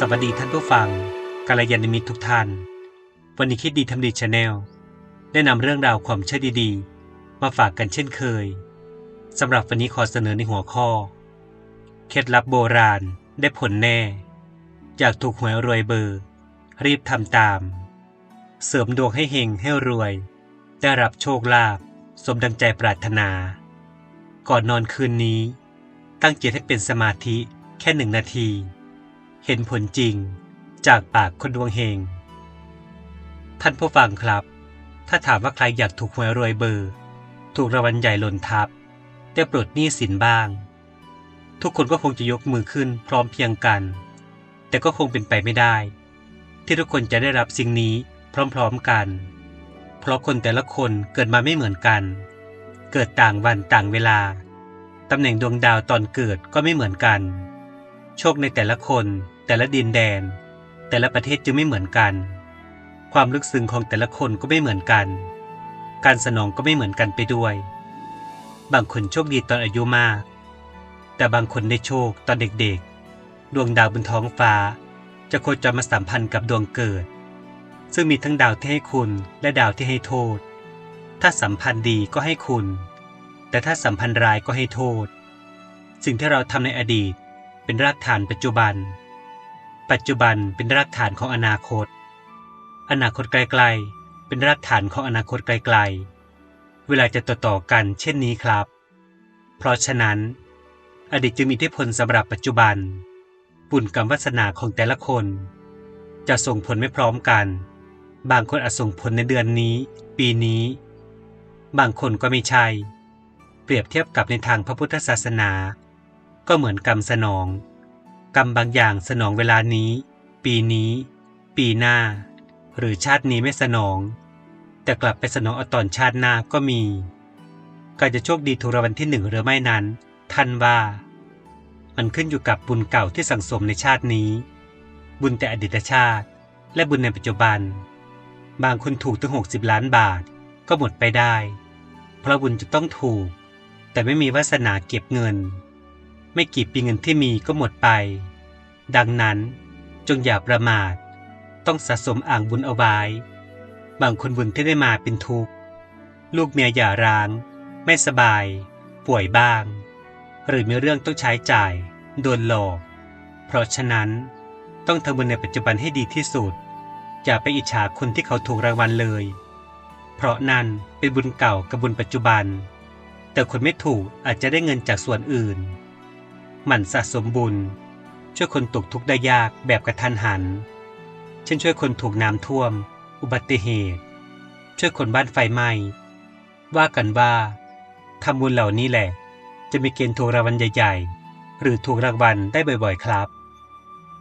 สวัสดีท่านผู้ฟังกัลยาณมิตรทุกท่าน วันนี้คิดดีทำดีชาแนลได้นำเรื่องราวความเชื่อดีๆ มาฝากกันเช่นเคยสำหรับวันนี้ขอเสนอในหัวข้อ เคล็ดลับโบราณได้ผลแน่ อยากถูกหวยรวยเบอร์ รีบทำตาม เสริมดวงให้เฮงให้รวย ได้รับโชคลาภสมดังใจปรารถนา ก่อนนอนคืนนี้ ตั้งจิตให้เป็นสมาธิแค่หนึ่งนาที เห็นผลจริงจากปากคนดวงเฮง ท่านผู้ฟังครับ ถ้าถามว่าใครอยากถูกหวยรวยเบอร์ ถูกรางวัลใหญ่หล่นทับ ได้ปลดหนี้สินบ้าง ทุกคนก็คงจะยกมือขึ้นพร้อมเพียงกัน แต่ก็คงเป็นไปไม่ได้ ที่ทุกคนจะได้รับสิ่งนี้พร้อมๆกัน เพราะคนแต่ละคนเกิดมาไม่เหมือนกัน เกิดต่างวันต่างเวลา ตำแหน่งดวงดาวตอนเกิดก็ไม่เหมือนกัน โชคในแต่ละคน แต่ละดินแดน แต่ละประเทศจึงไม่เหมือนกัน ความลึกซึ้งของแต่ละคนก็ไม่เหมือนกัน การสนองก็ไม่เหมือนกันไปด้วย บางคนโชคดีตอนอายุมาก แต่บางคนได้โชคตอนเด็กๆ ดวงดาวบนท้องฟ้า จะโคจรมาสัมพันธ์กับดวงเกิด ซึ่งมีทั้งดาวที่ให้คุณและดาวที่ให้โทษ ถ้าสัมพันธ์ดีก็ให้คุณ แต่ถ้าสัมพันธ์ร้ายก็ให้โทษ สิ่งที่เราทำในอดีตเป็นรากฐานปัจจุบัน ปัจจุบันเป็นรากฐานของอนาคต อนาคตไกลๆ เป็นรากฐานของอนาคตไกลๆ เวลาจะต่อต่อกันเช่นนี้ครับ เพราะฉะนั้น อดีตจึงมีอิทธิพลสำหรับปัจจุบันบุญกรรมวาสนาของแต่ละคน จะส่งผลไม่พร้อมกัน บางคนอาจส่งผลในเดือนนี้ ปีนี้ บางคนก็ไม่ใช่ เปรียบเทียบกับในทางพระพุทธศาสนา ก็เหมือนกรรมสนอง กรรมบางอย่างสนองเวลานี้ ปีนี้ ปีหน้า หรือชาตินี้ไม่สนอง แต่กลับไปสนองเอาตอนชาติหน้าก็มี การจะโชคดีถูกรางวัลที่หนึ่งหรือไม่นั้น ท่านว่า มันขึ้นอยู่กับบุญเก่าที่สั่งสมในชาตินี้ บุญแต่อดีตชาติ และบุญในปัจจุบัน บางคนถูกถึง 60 ล้านบาทก็หมดไปได้ เพราะบุญจะต้องถูก แต่ไม่มีวาสนาเก็บเงิน ไม่กี่ปีเงินที่มีก็หมดไป ดังนั้นจงอย่าประมาท ต้องสะสมอ่างบุญเอาไว้ บางคนบุญที่ได้มาเป็นทุกข์ ลูกเมียหย่าร้าง ไม่สบาย ป่วยบ้าง หรือมีเรื่องต้องใช้จ่าย โดนหลอก เพราะฉะนั้นต้องทำบุญในปัจจุบันให้ดีที่สุด อย่าไปอิจฉาคนที่เขาถูกรางวัลเลย เพราะนั่นเป็นบุญเก่ากับบุญปัจจุบัน แต่คนไม่ถูกอาจจะได้เงินจากส่วนอื่น หมั่นสะสมบุญ ช่วยคนตกทุกข์ได้ยากแบบกระทันหัน เช่นช่วยคนถูกน้ำท่วม อุบัติเหตุ ช่วยคนบ้านไฟไหม้ ว่ากันว่าทำบุญเหล่านี้แหละ จะมีเกณฑ์ถูกรางวัลใหญ่ ๆ หรือถูกรางวัลได้บ่อยๆ ครับ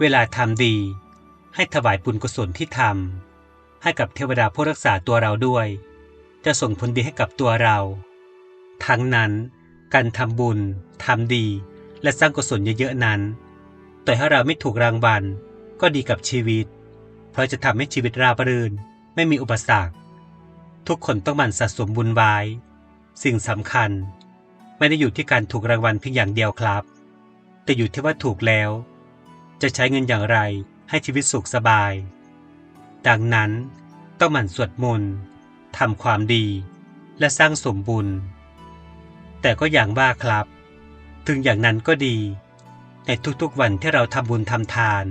เวลาทำดี ให้ถวายบุญกุศลที่ทำให้กับเทวดาผู้รักษาตัวเราด้วย จะส่งผลดีให้กับตัวเรา ทั้งนั้นการทำบุญ ทำดี และสร้างกุศลเยอะๆนั้นแต่ถ้าเราไม่ถูกรางวัลก็ดีกับชีวิต เพราะจะทำให้ชีวิตราบรื่นไม่มีอุปสรรค ทุกคนต้องหมั่นสะสมบุญไว้ สิ่งสำคัญ ไม่ได้อยู่ที่การถูกรางวัลเพียงอย่างเดียวครับ แต่อยู่ที่ว่าถูกแล้ว จะใช้เงินอย่างไรให้ชีวิตสุขสบาย ดังนั้นต้องหมั่นสวดมนต์ทำความดี และสร้างสมบุญ แต่ก็อย่างว่าครับ ถึงอย่างนั้นก็ดีในทุกๆวันที่เราทำบุญทำทาน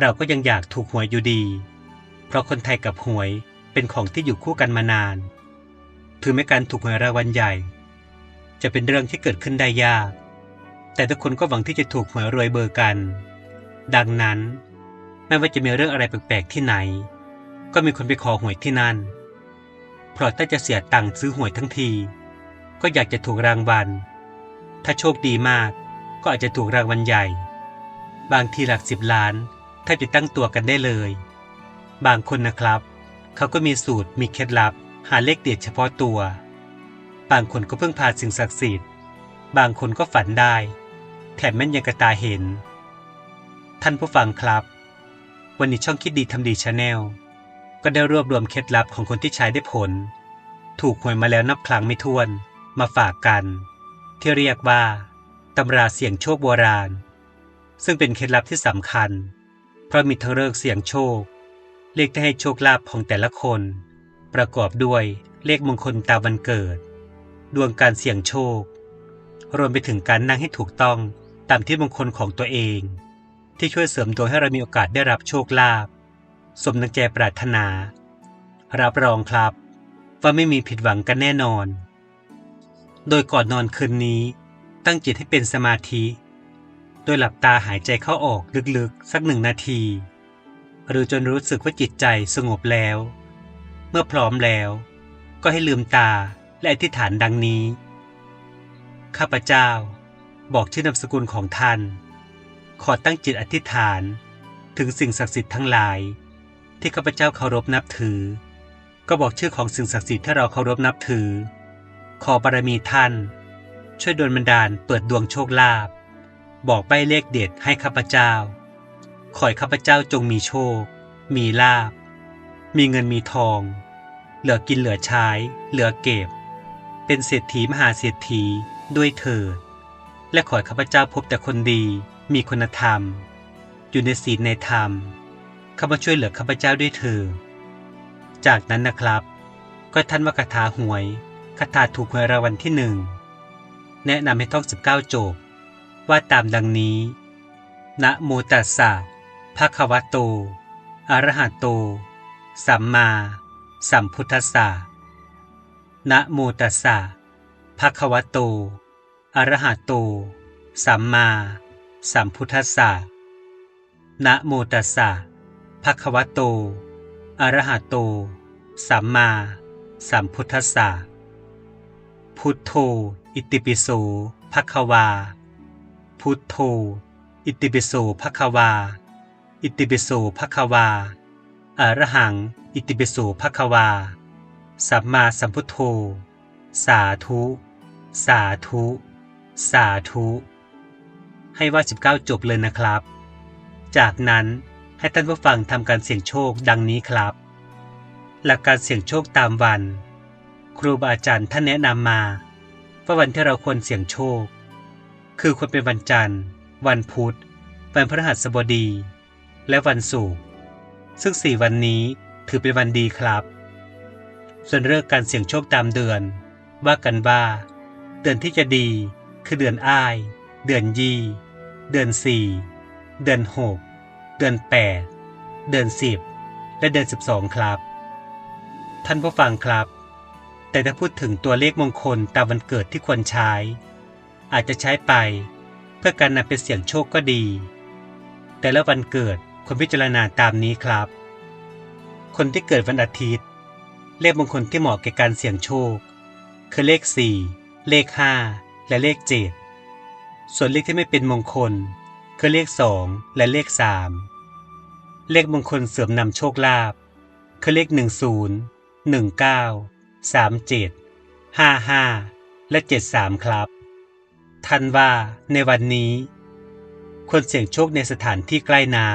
เราก็ยังอยากถูกหวยอยู่ดี เพราะคนไทยกับหวยเป็นของที่อยู่คู่กันมานาน ถึงแม้การถูกหวยรางวัลใหญ่ จะเป็นเรื่องที่เกิดขึ้นได้ยาก แต่ทุกคนก็หวังที่จะถูกหวยรวยเบอร์กัน ดังนั้น ไม่ว่าจะมีเรื่องอะไรแปลกๆที่ไหน ก็มีคนไปขอหวยที่นั่น เพราะถ้าจะเสียตังค์ซื้อหวยทั้งที ก็อยากจะถูกรางวัล ถ้าโชคดีมาก ก็อาจจะถูกรางวัลใหญ่ บางทีหลักสิบล้านแทบจะตั้งตัวกันได้เลย บางคนนะครับ เขาก็มีสูตรมีเคล็ดลับ หาเลขเด็ดเฉพาะตัว บางคนก็เพิ่งพาสิ่งศักดิ์สิทธิ์ บางคนก็ฝันได้ แถมแม่นยังกระตาเห็น ท่านผู้ฟังครับ วันนี้ช่องคิดดีทำดีชาแนลก็ได้รวบรวมเคล็ดลับของคนที่ใช้ได้ผล ถูกหวยมาแล้วนับครั้งไม่ถ้วน มาฝากกัน ที่เรียกว่าตำราเสี่ยงโชคโบราณ ซึ่งเป็นเคล็ดลับที่สำคัญ เพราะมีทั้งเลิกเสี่ยงโชค เลขที่ให้โชคลาภของแต่ละคน ประกอบด้วยเลขมงคลตามวันเกิด ดวงการเสี่ยงโชค รวมไปถึงการนั่งให้ถูกต้องตามที่มงคลของตัวเอง ที่ช่วยเสริมดวงให้เรามีโอกาสได้รับโชคลาภสมดังใจปรารถนา รับรองครับ ว่าไม่มีผิดหวังกันแน่นอน โดยก่อนนอนคืนนี้ ตั้งจิตให้เป็นสมาธิ โดยหลับตาหายใจเข้าออกลึกๆ สักหนึ่งนาที หรือจนรู้สึกว่าจิตใจสงบแล้ว เมื่อพร้อมแล้ว ก็ให้ลืมตาและอธิษฐานดังนี้ ข้าพเจ้า บอกชื่อนามสกุลของท่าน ขอตั้งจิตอธิษฐานถึงสิ่งศักดิ์สิทธิ์ทั้งหลาย ที่ข้าพเจ้าเคารพนับถือ ก็บอกชื่อของสิ่งศักดิ์สิทธิ์ที่เราเคารพนับถือ ขอบารมีท่าน ช่วยดลบันดาลเปิดดวงโชคลาภบอกใบเลขเด็ดให้ข้าพเจ้า ขอให้ข้าพเจ้าจงมีโชค มีลาภมีเงินมีทอง เหลือกินเหลือใช้ เหลือเก็บ เป็นเศรษฐีมหาเศรษฐีด้วยเถิด และขอให้ข้าพเจ้าพบแต่คนดี มีคุณธรรม อยู่ในศีลในธรรม เข้ามาช่วยเหลือข้าพเจ้าด้วยเถิดจากนั้นนะครับ ก็ท่านว่าคาถาหวย คาถาถูกหวยรางวัลที่หนึ่งแนะนำให้ท่อง 19 โจบ ว่าตามดังนี้ นะโมตัสสะภะคะวะโต อะระหะโต สัมมาสัมพุทธัสสะ นะโมตัสสะภะคะวะโต อะระหะโต สัมมาสัมพุทธัสสะ นะโมตัสสะภะคะวะโต อะระหะโต สัมมาสัมพุทธัสสะ พุทโธ อิติปิโสภะคะวา พุทโธ อิติปิโสภะคะวา อิติปิโสภะคะวาอระหัง อิติปิโสภะคะวา สัมมาสัมพุทโธ สาธุ สาธุ สาธุ ให้ว่า 19 จบเลยนะครับ จากนั้นให้ท่านผู้ฟังทำการเสี่ยงโชคดังนี้ครับ หลักการเสี่ยงโชคตามวัน ครูบาอาจารย์ท่านแนะนำมา ว่าวันที่เราควรเสี่ยงโชค คือควรเป็นวันจันทร์ วันพุธ วันพฤหัสบดี และวันศุกร์ซึ่งสี่วันนี้ถือเป็นวันดีครับ ส่วนเรื่องการเสี่ยงโชคตามเดือน ว่ากันว่า เดือนที่จะดีคือเดือนอ้าย เดือนยี่ เดือนสี่เดือนหกเดือนแปดเดือนสิบและเดือนสิบสองครับ ท่านผู้ฟังครับ แต่ถ้าพูดถึงตัวเลขมงคลตามวันเกิดที่ควรใช้ อาจจะใช้ไป เพื่อการนำไปเสี่ยงโชคก็ดี แต่ละวันเกิดควรพิจารณาตามนี้ครับ คนที่เกิดวันอาทิตย์ เลขมงคลที่เหมาะแก่การเสี่ยงโชค คือเลข 4 เลข 5 และเลข 7 ส่วนเลขที่ไม่เป็นมงคล คือเลข 2 และเลข 3 เลขมงคลเสริมนำโชคลาภคือเลข 10 19 37 55 และ 73 ครับ ท่านว่าในวันนี้ ควรเสี่ยงโชคในสถานที่ใกล้น้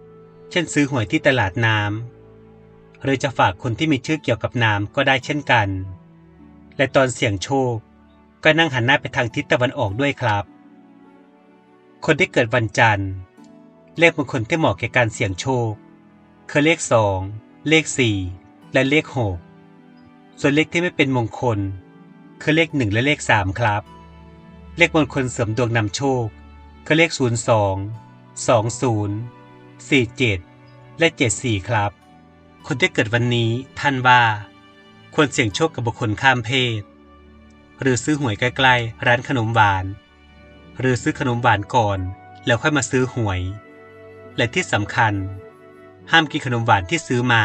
ำ เช่นซื้อหวยที่ตลาดน้ำ หรือจะฝากคนที่มีชื่อเกี่ยวกับน้ำก็ได้เช่นกัน และตอนเสี่ยงโชค ก็นั่งหันหน้าไปทางทิศตะวันออกด้วยครับ คนที่เกิดวันจันทร์ เลขมงคลที่เหมาะแก่การเสี่ยงโชค คือเลข2เลข4และเลข6 ส่วนเลขที่ไม่เป็นมงคล คือเลข1และเลข3ครับ เลขมงคลเสริมดวงนำโชค คือเลข 02 20 47 และ 74 ครับ คนที่เกิดวันนี้ท่านว่า ควรเสี่ยงโชคกับบุคคลข้ามเพศ หรือซื้อหวยใกล้ๆร้านขนมหวาน หรือซื้อขนมหวานก่อน แล้วค่อยมาซื้อหวย และที่สำคัญ ห้ามกินขนมหวานที่ซื้อมา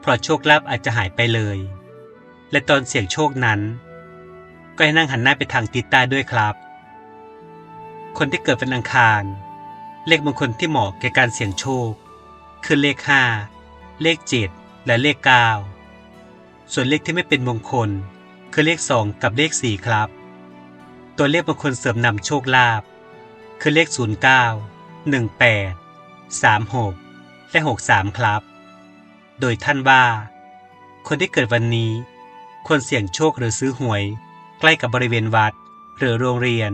เพราะโชคลาภอาจจะหายไปเลย และตอนเสี่ยงโชคนั้น ก็ให้นั่งหันหน้าไปทางทิศใต้ด้วยครับ คนที่เกิดเป็นอังคาร เลขมงคลที่เหมาะแก่การเสี่ยงโชค คือเลข 5 เลข 7 และเลข 9 ส่วนเลขที่ไม่เป็นมงคล คือเลข 2 กับเลข 4 ครับ ตัวเลขมงคลเสริมนำโชคลาภคือเลข 09 18 36 และ 63 ครับ โดยท่านว่า คนที่เกิดวันนี้ ควรเสี่ยงโชคหรือซื้อหวย ใกล้กับบริเวณวัด หรือโรงเรียน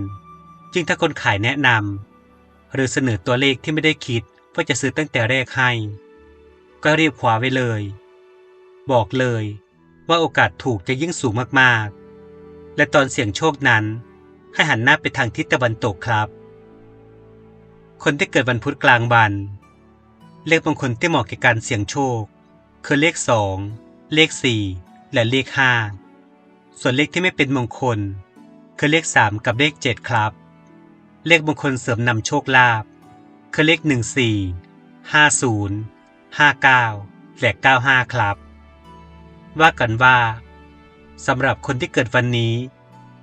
จึงถ้าคนขายแนะนำหรือเสนอตัวเลขที่ไม่ได้คิดว่าจะซื้อตั้งแต่แรกให้ ก็รีบคว้าไว้เลย บอกเลยว่าโอกาสถูกจะยิ่งสูงมากๆ และตอนเสี่ยงโชคนั้น ให้หันหน้าไปทางทิศตะวันตกครับ คนที่เกิดวันพุธกลางวัน เลขมงคลที่เหมาะแก่การเสี่ยงโชค คือเลข2เลข4 และเลข 5 ส่วนเลขที่ไม่เป็นมงคล คือเลข 3 กับเลข 7 ครับ เลขมงคลเสริมนำโชคลาภคือเลข 14 50 59 และ 95 ครับ ว่ากันว่าสำหรับคนที่เกิดวันนี้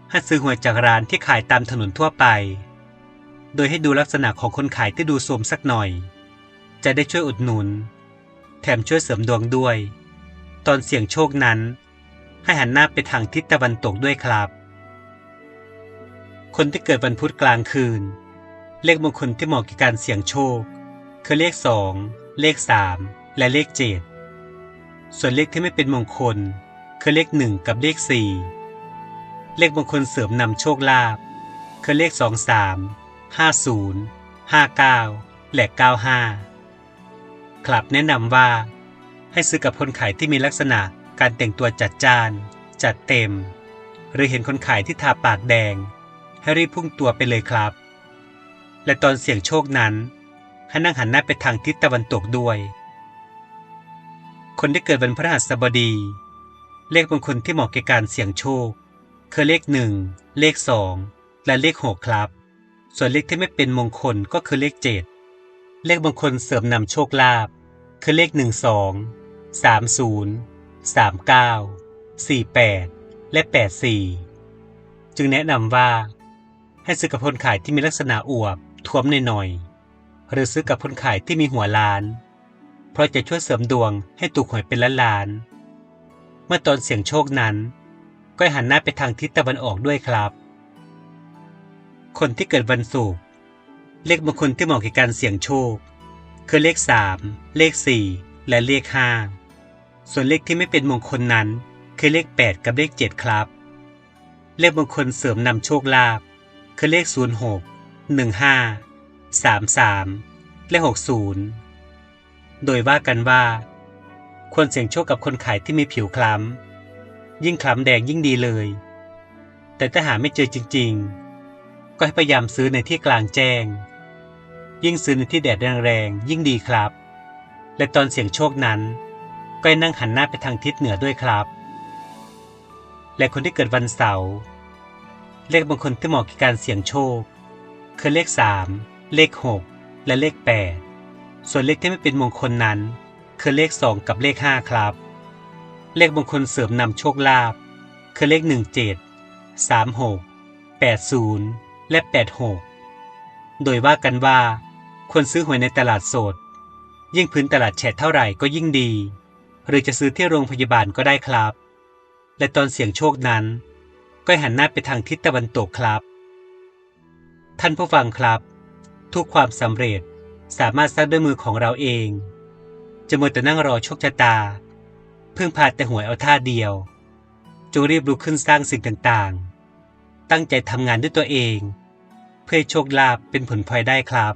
ให้ซื้อหวยจากร้านที่ขายตามถนนทั่วไป โดยให้ดูลักษณะของคนขายที่ดูโทมสักหน่อย จะได้ช่วยอุดหนุน แถมช่วยเสริมดวงด้วย ตอนเสี่ยงโชคนั้น ให้หันหน้าไปทางทิศตะวันตกด้วยครับ คนที่เกิดวันพุธกลางคืน เลขมงคลที่เหมาะกับการเสี่ยงโชค คือเลข2เลข3และเลข7ส่วนเลขที่ไม่เป็นมงคล คือเลข1กับเลข4เลขมงคลเสริมนำโชคลาภคือเลข23 50 59และ95ครับแนะนำว่า ให้ซื้อกับคนขายที่มีลักษณะการแต่งตัวจัดจาน จัดเต็ม หรือเห็นคนขายที่ทาปากแดง ให้รีบพุ่งตัวไปเลยครับ และตอนเสี่ยงโชคนั้น ให้นั่งหันหน้าไปทางทิศตะวันตกด้วย คนที่เกิดวันพฤหัสบดี เลขมงคลที่เหมาะแก่การเสี่ยงโชค คือเลขหนึ่งเลขสองและเลขหกครับ ส่วนเลขที่ไม่เป็นมงคลก็คือเลขเจ็ดเลขมงคลเสริมนำโชคลาภคือเลขหนึ่งสอง สามศูนย์สามเก้าสี่แปดและแปดสี่จึงแนะนำว่า ให้ซื้อกับคนขายที่มีลักษณะอวบท้วมหน่อยๆหรือซื้อกับคนขายที่มีหัวล้าน เพราะจะช่วยเสริมดวงให้ถูกหวยเป็นล้านล้านๆเมื่อตอนเสี่ยงโชคนั้น ก็ห้หันหน้าไปทางทิศตะวันออกด้วยครับ คนที่เกิดวันศุกร์เลขมงคลที่เหมาะกับการเสี่ยงโชค คือเลข 3 เลข 4 และเลข 5 ส่วนเลขที่ไม่เป็นมงคลนั้น คือเลข 8 กับเลข 7 ครับ เลขมงคลเสริมนำโชคลาภคือเลข 06 15 33 และ 60 โดยว่ากันว่า ควรเสี่ยงโชคกับคนขายที่มีผิวคล้ำ ยิ่งคล้ำแดงยิ่งดีเลย แต่ถ้าหาไม่เจอจริง ๆ ก็ให้พยายามซื้อในที่กลางแจ้ง ยิ่งซื้อในที่แดดแรงๆยิ่งดีครับ และตอนเสี่ยงโชคนั้น ก็ให้นั่งหันหน้าไปทางทิศเหนือด้วยครับ และคนที่เกิดวันเสาร์เลขบางคนที่เหมาะกับการเสี่ยงโชค คือเลข 3 เลข 6 และเลข 8 ส่วนเลขที่ไม่เป็นมงคลนั้น คือเลข 2 กับเลข 5 ครับ เลขมงคลเสริมนำโชคลาภคือเลข 17 36 80 และ 86 โดยว่ากันว่าควรซื้อหวยในตลาดสด ยิ่งพื้นตลาดแฉะเท่าไหร่ก็ยิ่งดี หรือจะซื้อที่โรงพยาบาลก็ได้ครับ และตอนเสี่ยงโชคนั้น ก็หันหน้าไปทางทิศตะวันตกครับ ท่านผู้ฟังครับ ทุกความสำเร็จสามารถสร้างด้วยมือของเราเอง จะมัวแต่นั่งรอโชคชะตา เพิ่งพาแต่หวยเอาท่าเดียว จงรีบลุกขึ้นสร้างสิ่งต่างๆ ตั้งใจทำงานด้วยตัวเอง เพื่อโชคลาภเป็นผลพลอยได้ครับ